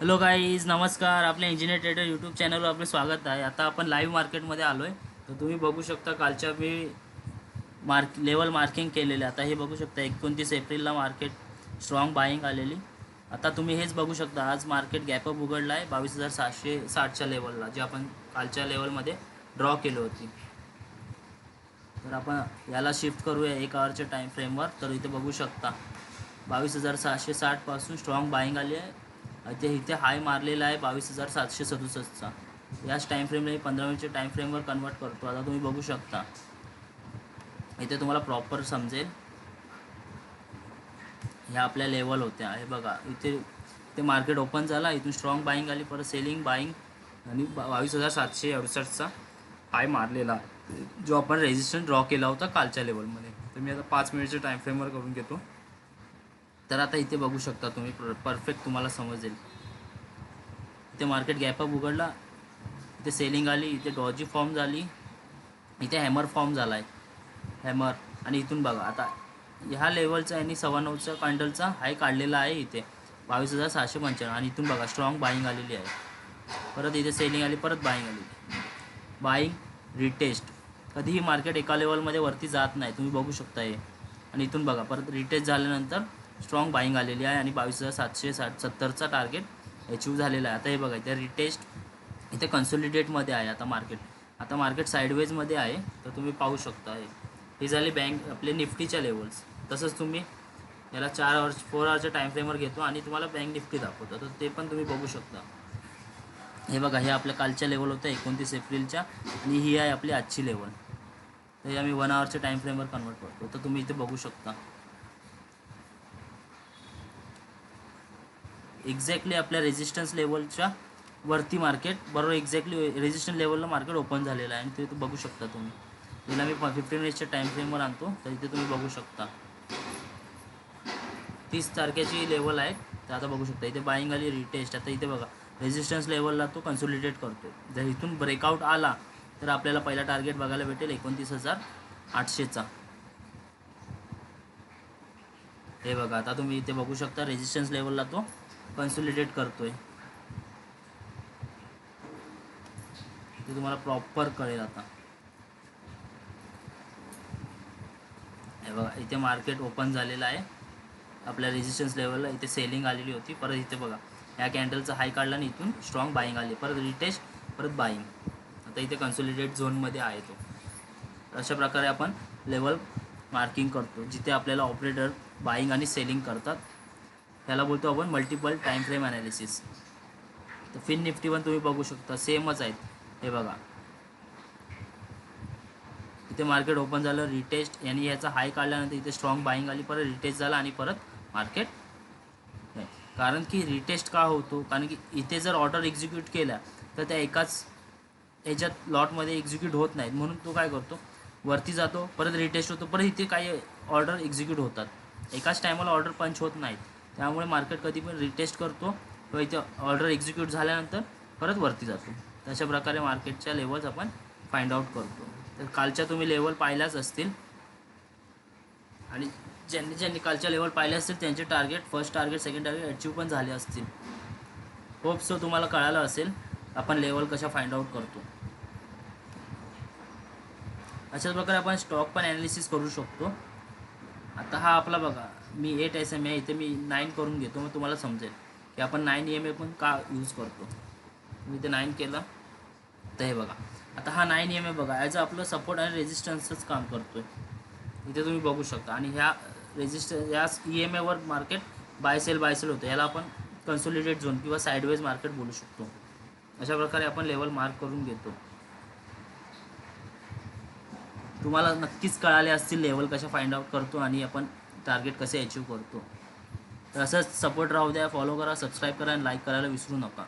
Hello guys नमस्कार. आपल्या engineer trader YouTube चॅनलवर आपले स्वागत आहे. आता आपण लाईव्ह मार्केटमध्ये आलो आहे तर तुम्ही बघू शकता कालच्या मी मार्क लेवल मार्किंग केलेले. आता हे बघू शकता एकोणतीस एप्रिलला मार्केट स्ट्रॉंग बाईंग आलेली. आता तुम्ही हेच बघू शकता आज मार्केट गॅपअप उघडला आहे बावीस हजार सहाशे साठच्या लेवलला जे आपण कालच्या लेवलमध्ये ड्रॉ केली होती. तर आपण याला शिफ्ट करूया एक आवरच्या टाईम फ्रेमवर तर इथे बघू शकता बावीस हजार सहाशे साठपासून स्ट्रॉंग बाईंग आली आहे. इथे इथे हाय मारलेला आहे बावीस हजार सातशे सदुसष्टचा. याच टाईम फ्रेमला मी पंधरा मिनिटच्या टाईम फ्रेमवर कन्वर्ट करतो. आता तुम्ही बघू शकता. इथे तुम्हाला प्रॉपर समजेल. ह्या आपल्या लेवल होत्या. हे बघा इथे ते मार्केट ओपन झाला. इथून स्ट्रॉंग बाईंग आली परत सेलिंग बाईंग आणि बावीस हजार सातशे अडुसष्टचा हाय मारलेला. जो आपण रेजिस्टन्स ड्रॉ केला होता कालच्या लेवलमध्ये तर मी आता पाच मिनिटच्या टाईम फ्रेमवर करून घेतो. तर आता इथे बघू शकता तुम्ही परफेक्ट तुम्हाला समजेल. इथे मार्केट गॅपअप उघडला इथे सेलिंग आली इथे डॉजी फॉर्म झाली इथे हॅमर फॉर्म झाला आहे हॅमर आणि इथून बघा आता ह्या लेवलचा यांनी सव्वा नऊचा कॅन्डलचा हाय काढलेला आहे इथे बावीस हजार सहाशे पंच्याण्णव. आणि इथून बघा स्ट्रॉंग बाईंग आलेली आहे. परत इथे सेलिंग आली परत बाईंग आली बाईंग रिटेस्ट कधीही मार्केट एका लेवलमध्ये वरती जात नाही तुम्ही बघू शकता हे. आणि इथून बघा परत रिटेस्ट झाल्यानंतर स्ट्रॉंग बाईंग आलेली आहे आणि बावीस हजार सातशे साठ सत्तरचा टार्गेट अचीव झालेला आहे. आता हे बघा इथे रिटेस्ट इथे कन्सोलिडेटमध्ये आहे आता मार्केट आता मार्केट साईडवेजमध्ये आहे तर तुम्ही पाहू शकता हे. ही झाली बँक आपले निफ्टीच्या लेवल्स तसंच तुम्ही याला चार आवर्स फोर आवरच्या टाईम फ्रेमवर घेतो आणि तुम्हाला बँक निफ्टी दाखवतो. तर ते पण तुम्ही बघू शकता. हे बघा हे आपल्या कालच्या लेवल होतं एकोणतीस एप्रिलच्या आणि ही आहे आपली आजची लेवल तर हे आम्ही वन आवरच्या टाईम फ्रेमवर कन्वर्ट करतो. तर तुम्ही इथे बघू शकता. एक्झॅक्टली आपल्या रेजिस्टन्स लेवलच्या वरती मार्केट बरोबर एक्झॅक्टली रेजिस्टन्स लेवलला मार्केट ओपन झालेलं आहे. आणि ते बघू शकता तुम्ही. तिला मी फिफ्टीन मिनिट्सच्या टाईम फ्रेमवर आणतो. तर इथे तुम्ही बघू शकता. तीस तारखेची लेवल आहे. तर आता बघू शकता इथे बाईंग आली रिटेस्ट आता इथे बघा रेजिस्टन्स लेवलला तो कन्सोलिडेट करतो जर इथून ब्रेकआउट आला तर आपल्याला पहिला टार्गेट बघायला भेटेल एकोणतीस हजार आठशेचा. हे बघा आता तुम्ही इथे बघू शकता रेजिस्टन्स लेवलला तो कन्सोलिडेट करतोय. ते तुम्हाला प्रॉपर कळेल आता. हे बघा इथे मार्केट ओपन झालेलं आहे. आपल्या रेजिस्टन्स लेवलला इथे सेलिंग आलेली होती. परत इथे बघा या कॅन्डलचा हाय काढला आणि इथून स्ट्रॉंग बाईंग आली. परत रिटेस्ट परत बाईंग आता इथे कन्सोलिडेट झोनमध्ये आहे तो. अशा प्रकारे आपण लेवल मार्किंग करतो जिथे आपल्याला ऑपरेटर बाईंग आणि सेलिंग करतात. त्याला बोलतो आपण मल्टिपल टाईम फ्रेम ॲनालिसिस तर फिन निफ्टी पण तुम्ही बघू शकता सेमच आहेत. हे बघा. इथे मार्केट ओपन झालं रिटेस्ट यांनी याचा हाय काढल्यानंतर इथे स्ट्रॉंग बाईंग आली परत रिटेस्ट झाला आणि परत मार्केट कारण की रिटेस्ट का होतो? कारण की इथे जर ऑर्डर एक्झिक्यूट केला तर त्या एकाच याच्यात लॉटमध्ये एक्झिक्यूट होत नाहीत. म्हणून तो काय करतो? वरती जातो परत रिटेस्ट होतो परत इथे काही ऑर्डर एक्झिक्यूट होतात. एकाच टायमाला ऑर्डर पंच होत नाहीत. त्यामुळे मार्केट कधी पण रिटेस्ट करतो. किंवा इथे ऑर्डर एक्झिक्यूट झाल्यानंतर परत वरती जातो. तशा प्रकारे मार्केटच्या लेवल्स आपण फाइंड आउट करतो. तर कालच्या तुम्ही लेवल पाहिल्याच असतील. आणि ज्यांनी ज्यांनी कालच्या लेवल पाहिल्या असतील त्यांचे target first target second target achieve पण झाले असतील. होप सो तुम्हाला कळालं असेल. आपण लेवल कशा फाइंड आउट करतो. अशाच प्रकारे आपण स्टॉक पण ॲनालिसिस करू शकतो. आता हा आपला बघा. मी एट एस एम ए इथे मी नाईन करून घेतो मग तुम्हाला समजेल. की आपण नाईन ई एम ए पण का यूज करतो? मी इथे नाईन केलं. तर हे बघा. आता हा नाईन एम ए बघा ॲज अ आपलं सपोर्ट आणि रेजिस्टन्सच काम करतो आहे इथे तुम्ही बघू शकता. आणि ह्या रेजिस्ट या E M ever market buy sell buy sell होतं. याला आपण कन्सोलिडेट झोन किंवा साईडवेज मार्केट बोलू शकतो. अशा प्रकारे आपण लेवल मार्क करून घेतो. तुम्हाला नक्कीच कळाले असतील लेवल कशा फाइंड आउट करतो आणि आपण टार्गेट कसे अचीव करतो. तर असंच सपोर्ट राहू द्या फॉलो करा सबस्क्राईब करा आणि लाईक करायला विसरू नका.